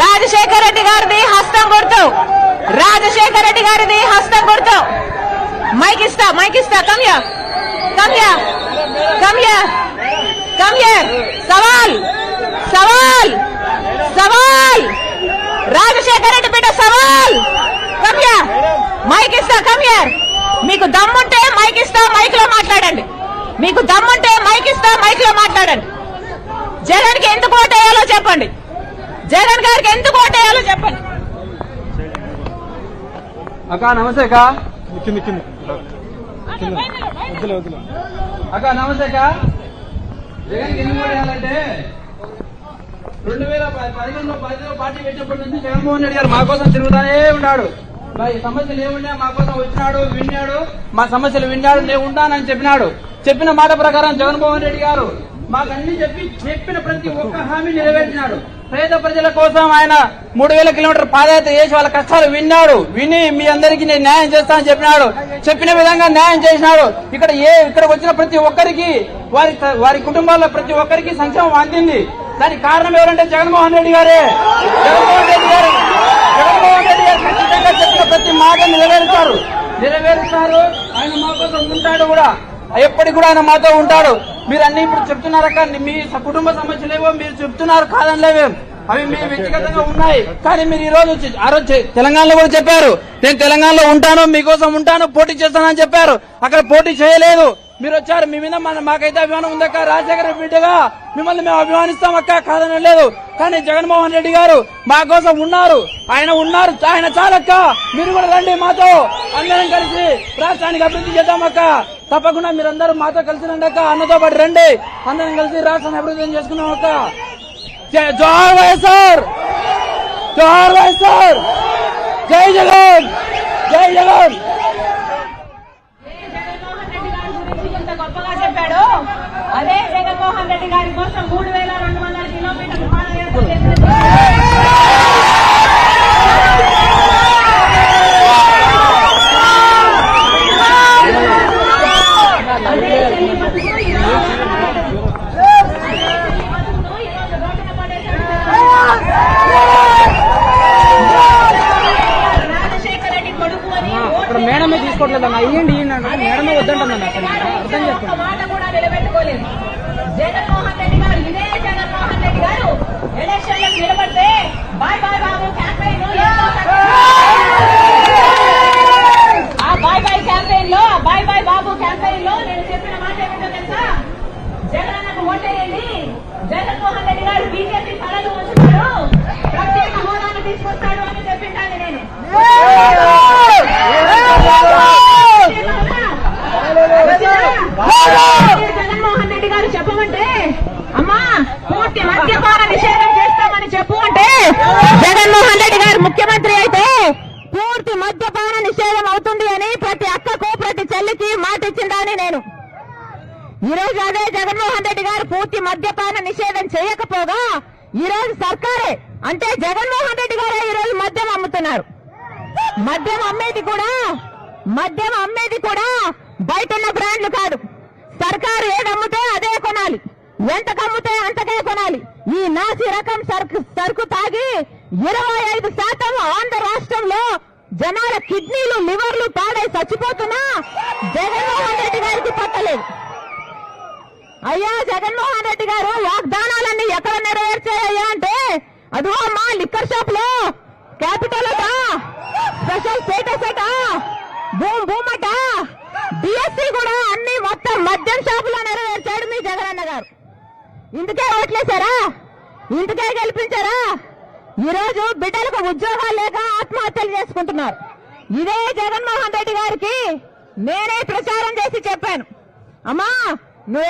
రాజశేఖర రెడ్డి గారిది హస్తం గుర్తు రాజశేఖర రెడ్డి గారిది హస్తం గుర్తు మైక్ ఇస్తా మైక్ ఇస్తా. కమ్యా కమ్యా కమ్యా కమ్యా సవాల్ సవాల్ సవాల్. రాజశేఖర రెడ్డి బిడ్డ సవాల్. కమ్యా మైక్ ఇస్తా కమ్యా మీకు దమ్ముంటే మైక్ ఇస్తా మైక్లో మాట్లాడండి. మీకు దమ్ముంటే మైక్ ఇస్తా మైక్లో మాట్లాడండి. జగన్కి ఎందుకు ఓటేయాలో చెప్పండి. జగన్ గారికి ఎందుకు ఓటేయాలో చెప్పండి. అక్క నమస్తే అక్క. కింద కింద వద్దులే. వద్దులే అక్క నమస్తే అక్క. జగన్ ఎన్ని వేయాలంటే రెండు వేల పదిహేనులో పదిలో పార్టీ పెట్టినప్పటి నుంచి జగన్మోహన్ రెడ్డి గారు మా కోసం తిరుగుతానే ఉన్నాడు. ఈ సమస్యలు ఏమున్నా మా కోసం వచ్చినాడు విన్నాడు. మా సమస్యలు విన్నాడు నేను ఉంటానని చెప్పినాడు. చెప్పిన మాట ప్రకారం జగన్మోహన్ రెడ్డి గారు మాకు అన్ని చెప్పి చెప్పిన ప్రతి ఒక్క హామీ నెరవేర్చినాడు. పేద ప్రజల కోసం ఆయన మూడు వేల కిలోమీటర్ పాదయాత్ర చేసి వాళ్ళ కష్టాలు విన్నాడు. విని మీ అందరికీ నేను న్యాయం చేస్తానని చెప్పినాడు. చెప్పిన విధంగా న్యాయం చేసినాడు. ఇక్కడ ఏ ఇక్కడికి వచ్చిన ప్రతి ఒక్కరికి వారి వారి కుటుంబాల్లో ప్రతి ఒక్కరికి సంక్షేమం అందింది. దానికి కారణం ఎవరంటే జగన్మోహన్ రెడ్డి గారే. జగన్మోహన్ రెడ్డి గారు జగన్మోహన్ రెడ్డి గారు ఖచ్చితంగా చెప్పిన ప్రతి మాట నెరవేరుతారు నెరవేరుస్తారు. ఆయన మా కోసం ఉంటాడు కూడా. ఎప్పటికి కూడా ఆయన మాతో ఉంటాడు. మీరు అన్ని ఇప్పుడు చెప్తున్నారక్క మీ కుటుంబ సమస్యలేవో మీరు చెప్తున్నారు కాదనిలేవేం అవి మీ వ్యక్తిగతంగా ఉన్నాయి. కానీ మీరు ఈ రోజు ఆ రోజు తెలంగాణలో కూడా చెప్పారు. నేను తెలంగాణలో ఉంటాను మీకోసం ఉంటాను పోటీ చేస్తానని చెప్పారు. అక్కడ పోటీ చేయలేదు. మీరు వచ్చారు మీ మీద మన మాకైతే అభిమానం ఉందక్క రాజశేఖర బిడ్డగా మిమ్మల్ని మేము అభిమానిస్తాం అక్క. కాదని లేదు. కానీ జగన్మోహన్ రెడ్డి గారు మా కోసం ఉన్నారు. ఆయన ఉన్నారు. ఆయన చాలక్క మీరు కూడా రండి మాతో. అందరం కలిసి రాష్ట్రానికి అభివృద్ధి చేద్దాం అక్క. తప్పకుండా మీరందరూ మాతో కలిసి రండి అక్క. అన్నతో పాటు రండి. అందరం కలిసి రాష్ట్రాన్ని అభివృద్ధి చేసుకున్నాం అక్క. జై జోహార్ వైఎస్ఆర్! జోహార్ వైఎస్ఆర్! జై జగన్! జై జగన్ జగన్మోహన్ రెడ్డి గారి గురించి ఇంత గొప్పగా చెప్పాడు. అదే జగన్మోహన్ రెడ్డి గారి కోసం మూడు వేల రెండు వందల కిలోమీటర్లు పాదయాత్ర చేసిన అదే శ్రీమతులు ఈరోజు అదే శ్రీమతులు ఈరోజు రోడ్డున పడేశారు. రాజశేఖర రెడ్డి కొడుకు అక్కడ ఇక్కడ మేడమే తీసుకోవట్లేదన్న ఇయ్యండి ఇయ్యండి మేడమే వద్దంటుందన్న అర్థం ఒక్క చేసుకోండి జగన్మోహన్ రెడ్డి గారు ఇదే జగన్మోహన్ రెడ్డి గారు ఎలక్షన్లో నిలబడితే బాయ్ బాయ్ బాబు క్యాంపెయిన్ ఆ బాయ్ బాయ్ క్యాంపెయిన్లో బాయ్ బాయ్ బాబు క్యాంపెయిన్లో నేను చెప్పిన మాట ఏమిటో తెలుసా జగనన్నకు ఓటేయండి జగన్మోహన్ రెడ్డి గారు బీజేపీ కళలు ఉంచుతాడు ప్రత్యేక హోదాను తీసుకొస్తాడు అని చెప్పింటాను నేను జగన్మోహన్ రెడ్డి గారు చెప్పమంటే అమ్మా పూర్తి మద్యపాన నిషేధం చేస్తామని చెప్పు అంటే జగన్మోహన్ రెడ్డి గారు ముఖ్యమంత్రి అయితే పూర్తి మద్యపాన నిషేధం అవుతుంది అని ప్రతి అక్కకు ప్రతి చెల్లికి మాట ఇచ్చిందని నేను. ఈరోజు అదే జగన్మోహన్ రెడ్డి గారు పూర్తి మద్యపాన నిషేధం చేయకపోగా ఈ రోజు సర్కారే అంటే జగన్మోహన్ రెడ్డి గారే ఈ రోజు మద్యం అమ్ముతున్నారు. మద్యం అమ్మేది కూడా మద్యం అమ్మేది కూడా బయట ఉన్న బ్రాండ్లు కాదు. సర్కారు ఏది అమ్ముతే అదే కొనాలి. ఎంతకు అమ్ముతే అంతకే కొనాలి. ఈ నాసి రకం సరుకు సరుకు తాగి ఇరవై ఐదు శాతం ఆంధ్ర రాష్ట్రంలో జనాల కిడ్నీలు లివర్లు పాడై చచ్చిపోతున్నా జగన్మోహన్ రెడ్డి గారికి పట్టలేదు. అయ్యా జగన్మోహన్ రెడ్డి గారు వాగ్దానాలన్నీ ఎక్కడ నెరవేర్చాయ్యా అంటే అదిగో అమ్మా లిక్కర్ షాప్లో క్యాపిటల్ అట స్పెషల్ స్టేటస్ అట భూమ్ భూమ్ అట బిఎస్సీ కూడా అన్ని మొత్తం మద్యం షాపులో నెరవేర్చాడు మీ జగనన్న గారు. ఇందుకే ఓట్లేశారా? ఇందుకే గెలిపించారా? ఈ రోజు బిడ్డలకు ఉద్యోగాలు లేక ఆత్మహత్యలు చేసుకుంటున్నారు. ఇదే జగన్మోహన్ రెడ్డి గారికి నేనే ప్రచారం చేసి చెప్పాను. అమ్మా నువ్వు